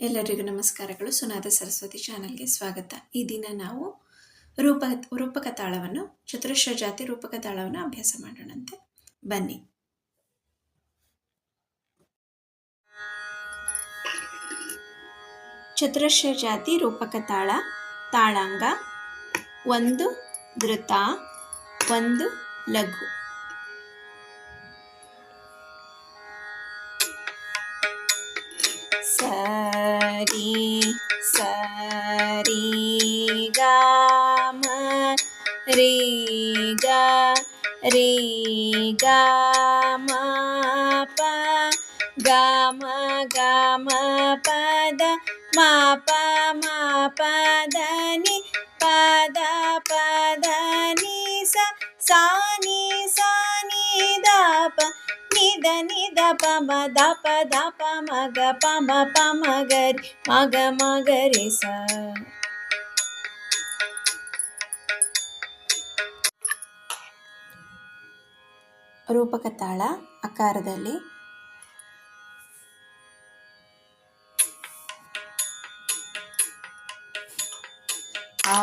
ಎಲ್ಲರಿಗೂ ನಮಸ್ಕಾರಗಳು. ಸುನಾದ ಸರಸ್ವತಿ ಚಾನಲ್ಗೆ ಸ್ವಾಗತ. ಈ ದಿನ ನಾವು ರೂಪ ರೂಪಕ ತಾಳವನ್ನು ಚತುರಶ್ರ ಜಾತಿ ರೂಪಕ ತಾಳವನ್ನು ಅಭ್ಯಾಸ ಮಾಡೋಣಂತೆ. ಬನ್ನಿ. ಚತುರಶ್ರ ಜಾತಿ ರೂಪಕ ತಾಳ ತಾಳಾಂಗ, ಒಂದು ಧೃತ ಒಂದು ಲಘು. ಸರಿ ಸರಿ ಗಾಮ ರೇ ಗ ರೇ ಗಾಮ ಪ ಗಾಮ ಗಾಮ ಪದ ಮಾ ಪ ಮಾ ಪದ ನಿ ಪದ ಪದ ನಿ ಸ ಸಾ ನಿ ಸಾ ನಿ ದ ಪ ನಿದ ದ ಪ ಮ ದ ಪ ದ ಪ ಮ ಗ ಪ ಮ ಪ ಮ ಗ ರಿ ಮ ಗ ಮ ಗ ರಿ ಸ. ರೂಪಕ ತಾಳ ಆಕಾರದಲ್ಲಿ. ಆ